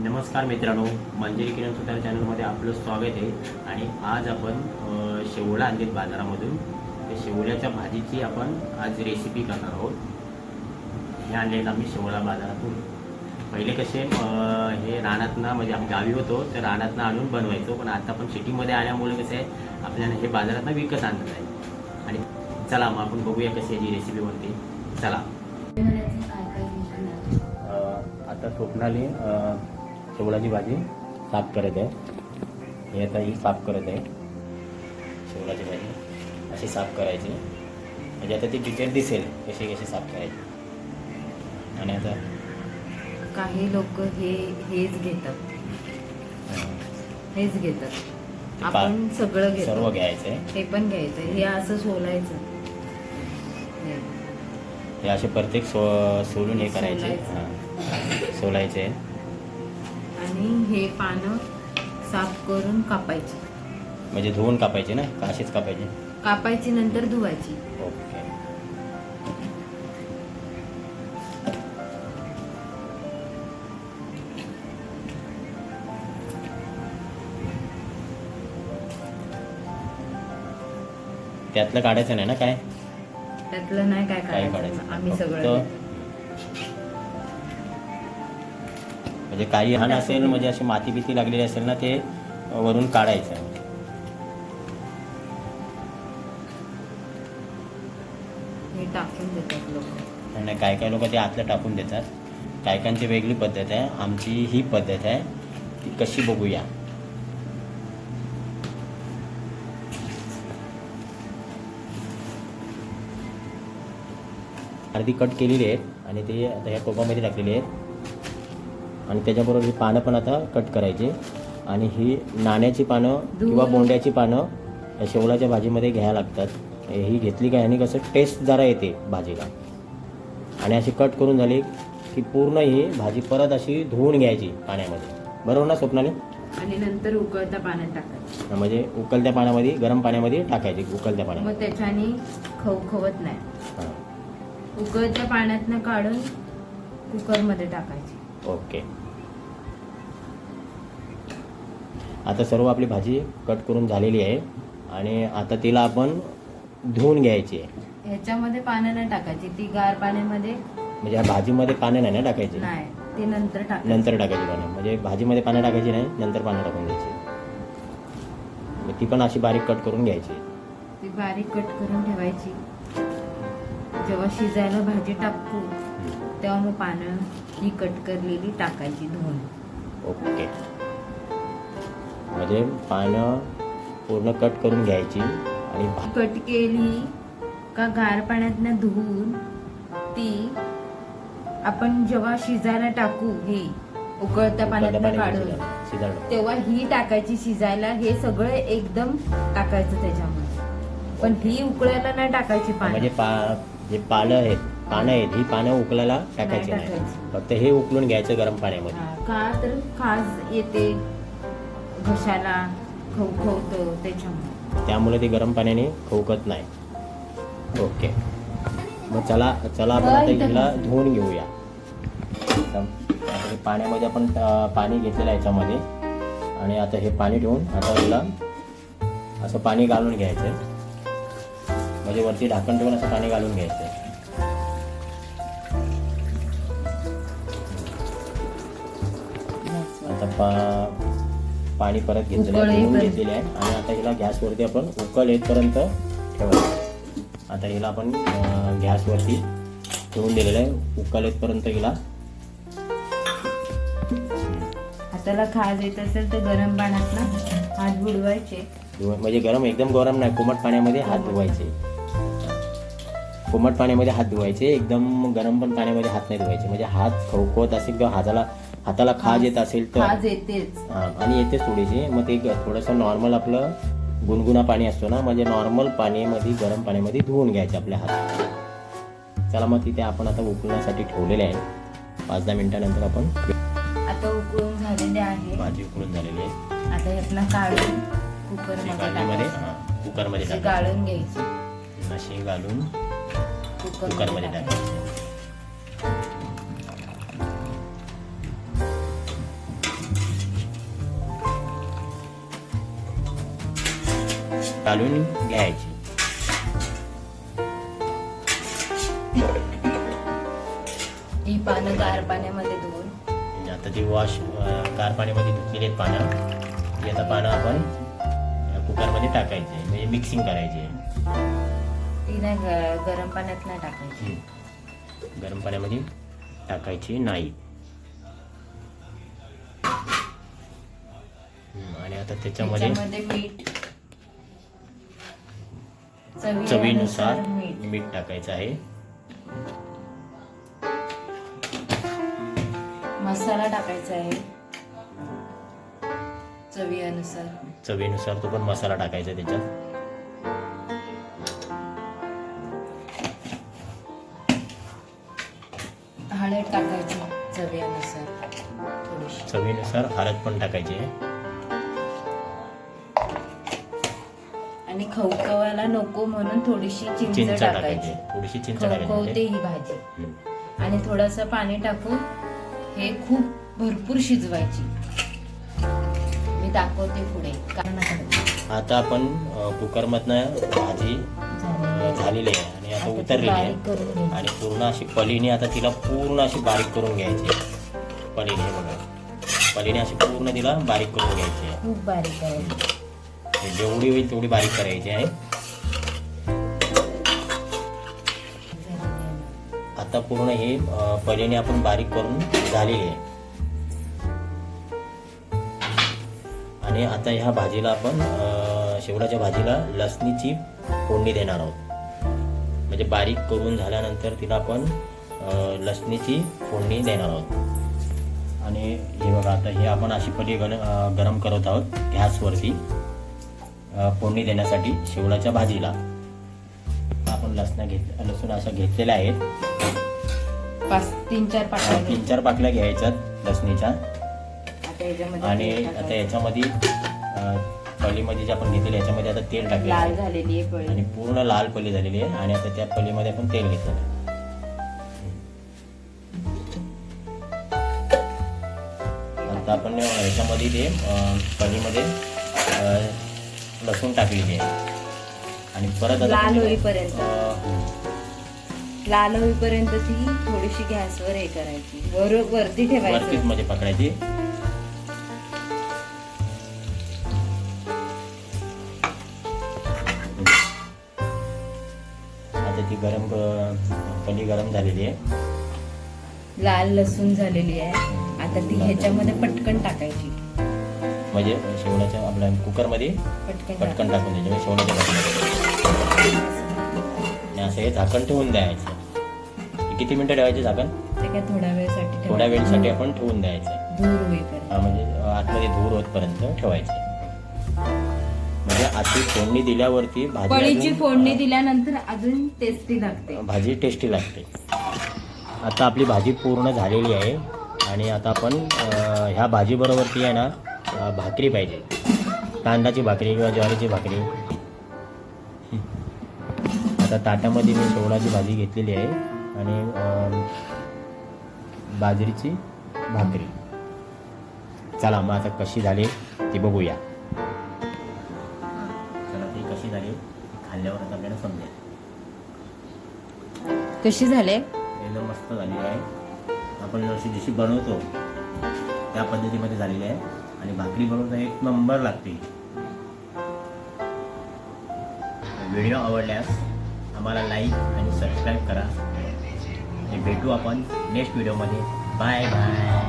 नमस्कार मित्रांनो मंजिरी किरण सुतार चॅनलमध्ये आपलं स्वागत आहे. आणि आज आपण शेवळा आणलीत बाजारामधून. त्या शेवळ्याच्या भाजीची आपण आज रेसिपी करणार आहोत. हे आणले आम्ही शेवळा बाजारातून. पहिले कसे हे रानातनं म्हणजे आम्ही गावी होतो तर रानातनं आणून बनवायचो. पण आता आपण सिटीमध्ये आल्यामुळे कसं आहे आपल्याला हे बाजारातनं विकत आणलं आहे. आणि चला मग आपण बघूया कशी याची रेसिपी बनते. चला. आता स्वप्नाली शेवळाची भाजी साफ करत आहे. हे आता ही साफ करत आहे. शेवळाची भाजी. अशी साफ करायची. म्हणजे आता ती डिटेल दिसेल कशी कशी साफ करायची. आणि आता काही लोक हे हेच घेतात. हेच घेतात. ते आपण सगळं घेतो. सर्व घ्यायचं आहे हे पण घ्यायचं हे असं सोलायचं. हे. हे असे प्रत्येक सो सोलून हे करायचे. सोलायचं. आणि हे पानं साफ करून कापायची. म्हणजे धुवून कापायचे ना? का असेच कापायचे? कापायची नंतर धुवायची. ओके. त्यातलं काढायचं नाही ना काय? त्यातलं नाही काय काय काढायचं काढायचं. आम्ही फक्त- सगळं म्हणजे काही हान असेल म्हणजे अशी माती बिती लागलेली असेल ना ते वरून काढायचं. हे टाकून देतात लोक. आणि काय काय लोक ते आतलं टाकून देतात. काय कायांची वेगळी पद्धत आहे. आमची ही पद्धत आहे. ती कशी बघूया. अर्धी कट केलेली आहेत आणि ते आता ह्या कोपामध्ये टाकलेली आहेत. आणि त्याच्याबरोबर ही पानं पण आता कट करायची. आणि ही नाण्याची पानं किंवा बोंड्याची पानं या शेवळाच्या भाजीमध्ये घ्यायला लागतात. ही घेतली काय आणि कसं टेस्ट जरा येते भाजीला. आणि अशी कट करून झाली की पूर्ण ही भाजी परत अशी धुवून घ्यायची पाण्यामध्ये. बरोबर ना स्वप्नाली? आणि नंतर उकळता पाण्यात टाकायचं. म्हणजे उकळत्या पाण्यामध्ये गरम पाण्यामध्ये टाकायची उकळत्या मग पाण्यामध्ये त्याच्याने खवखवत नाही. उकळत्या पाण्यातनं काढून कुकरमध्ये टाकायची. ओके. आता सर्व आपली भाजी कट करून झालेली आहे. आणि आता तिला आपण धुवून घ्यायची आहे. ह्याच्यामध्ये पानं नाही टाकायची ती गार पाण्यामध्ये म्हणजे ह्या भाजीमध्ये पानं नाही ना टाकायची? नाही ते नंतर टाकायची. नंतर टाकायची पानं. म्हणजे भाजीमध्ये पानं टाकायची नाही नंतर पानं टाकून द्यायची मग ती पण अशी बारीक कट करून घ्यायची. ती बारीक कट करून ठेवायची. जेव्हा शिजायला भाजी टाकू तेव्हा मग पानं ही कट करलेली टाकायची धुवून. ओके. म्हणजे पानं पूर्ण कट करून घ्यायची आणि कट केली का गार पाण्यातनं धुवून ती आपण जेव्हा शिजायला टाकू ही उकळत्या पाण्यातनं पाण्यामध्ये काढून शिजायला- तेव्हा ही टाकायची शिजायला हे सगळं एकदम टाकायचं त्याच्यामध्ये. पण ही उकळायला नाही टाकायची म्हणजे पा जे पालं आहेत पानं आहेत ही पानं उकलायला टाकायची नाही. फक्त हे उकलून घ्यायचं गरम पाण्यामध्ये. का तर खाज येते. घशाला खवखवतं त्याच्यामुळे. त्यामुळे ते गरम पाण्याने खवकत नाही. ओके. मग चला चला आपण आता हिला धुवून घेऊया. पाण्यामध्ये आपण पाणी घेतलेलं आहे याच्यामध्ये. आणि आता हे पाणी ठेवून आता हिला असं पाणी घालून घ्यायचं म्हणजे वरती ढाकण ठेवून असं पाणी घालून घ्यायचं आता पा पाणी परत घेतलेलं आहे धुवून. घेतलेले आहे. आणि आता हिला गॅसवरती आपण उकळ येतपर्यंत ठेवायचं आता हिला आपण गॅसवरती ठेवून दिलेलं आहे. उकळ येतपर्यंत हिला हाताला खाज येत असेल तर गरम पाण्यात ना हात बुडवायचे. म्हणजे गरम एकदम गरम नाही कोमट पाण्यामध्ये हात धुवायचे. कोमट पाण्यामध्ये हात धुवायचे एकदम गरम पण पाण्यामध्ये हात नाही धुवायचे. म्हणजे हात खवखवत असेल किंवा हाताला हाताला खाज येत असेल तर खाज येतेच. हा, आणि येतेच थोडीशी. मग ते थोडंसं नॉर्मल आपलं गुणगुणा पाणी असतो ना म्हणजे नॉर्मल पाण्यामध्ये गरम पाण्यामध्ये धुवून घ्यायचे आपले हात चला मग तिथे आपण आता उकळण्यासाठी ठेवलेले आहे. पाच दहा मिनिटानंतर आपण आता उकळून झालेले आहे. भाजी उकळून झालेली आहे. आता यातनं काढून कुकरमध्ये कुकरमध्ये गाळून घ्यायची. अशी घालून कुकरमध्ये टाकायची. काढून घ्यायची ही पानं गार पाण्यामध्ये धुवून. म्हणजे आता ती वॉश गार पाण्यामध्ये धुतलेली आहेत पानं. ती आता पानं आपण कुकरमध्ये टाकायचे म्हणजे मिक्सिंग करायची ती नाही गरम पाण्यात नाही टाकायची. गरम पाण्यामध्ये टाकायची नाही. आणि आता त्याच्यामध्ये त्याच्यामध्ये मीठ चवीनुसार मीठ. टाकायचं आहे. मसाला टाकायचा आहे. चवीनुसार. चवीनुसार तो पण मसाला टाकायचा त्याच्यात. हळद टाकायची चवीनुसार चवीनुसार हळद पण टाकायची आहे. आणि खवखवायला नको म्हणून थोडीशी चिंच चिंच टाकायची. टाकायची. थोडीशी चिंच टाकायची. खवखवते ही भाजी. हम्म. आणि थोडंसं पाणी टाकून हे खूप भरपूर शिजवायची. मी दाखवते पुढे. कारण आता आपण कुकरमधनं भाजी अ, झालेली आहे आणि आता उतरलेली आहे. करून घ्यायची. आणि पूर्ण अशी पलीने आता तिला पूर्ण अशी बारीक करून घ्यायची पलीने हे बघा. पलीने अशी पूर्ण तिला बारीक करून घ्यायची आहे. खूप बारीक करायची हे जेवढी होईल तेवढी बारीक करायची आहे. आता पूर्ण हे पहिल्याने पलीने आपण बारीक करून झालेली आहे. आणि आता ह्या भाजीला आपण अ, शेवडाच्या भाजीला लसणीची फोडणी देणार आहोत. म्हणजे बारीक करून झाल्यानंतर तिला आपण लसणीची फोडणी देणार आहोत. आणि हे बघा आता हे आपण अशी पली गरम गरम करत आहोत गॅसवरती. फोडणी देण्यासाठी शेवडाच्या भाजीला आपण लसणा घेत लसूण अशा घेतलेल्या आहेत. पाच तीन चार पाकळ्या तीन चार पाकल्या घ्यायच्यात लसणीच्या. याच्यामध्ये आणि आता. याच्यामध्ये पलीमध्ये जे आपण घेतलेले याच्यामध्ये आता तेल टाकलेलं लाल झालेली आहे आणि पूर्ण लाल पली झालेली आहे. आणि आता त्या पलीमध्ये आपण तेल घेतलेलं आहे. आता आपण ह्याच्यामध्ये ते पलीमध्ये लसूण टाकलेली आहे. आणि परत लाल होईपर्यंत. लाल होईपर्यंत ती थोडीशी गॅसवर हे करायची. वर वरती ठेवायची. मध्ये पकडायची. आता ती गरम पली गरम झालेली आहे. लाल लसूण झालेली आहे. आता ती ह्याच्यामध्ये पटकन टाकायची. म्हणजे शेवण्याच्या आपल्या कुकरमध्ये पटकन पटकन टाकून द्यायचे. म्हणजे भाजीमध्ये आणि असं हे झाकण ठेवून द्यायचं. किती मिनिटं ठेवायचे झाकण? थोड्या वेळसाठी थोड्या. वेळसाठी आपण ठेवून द्यायचं. हा, म्हणजे आतमध्ये धूर होतपर्यंत ठेवायचे. म्हणजे आधी फोडणी दिल्यावरती भाजी फोडणी दिल्यानंतर अजून टेस्टी लागते. भाजी टेस्टी लागते. आता आपली भाजी पूर्ण झालेली आहे. आणि आता आपण ह्या भाजीबरोबरती आहे ना भाकरी पाहिजे. तांदळाची भाकरी किंवा ज्वारीची भाकरी. आता ताटामध्ये मी शेवडाची भाजी घेतलेली आहे आणि बाजरीची भाकरी. चला मग आता कशी झाली ती बघूया. चला ती कशी झाली खाल्ल्यावर आता आपल्याला समजेल. कशी झाले? एकदम मस्त झालेली आहे. आपण जशी जशी बनवतो त्या पद्धतीमध्ये झालेली आहे. आणि भाकरी बनवता एक नंबर लागते. व्हिडिओ आवडल्यास आम्हाला लाईक आणि सबस्क्राईब करा. आणि भेटू आपण नेक्स्ट व्हिडिओमध्ये बाय बाय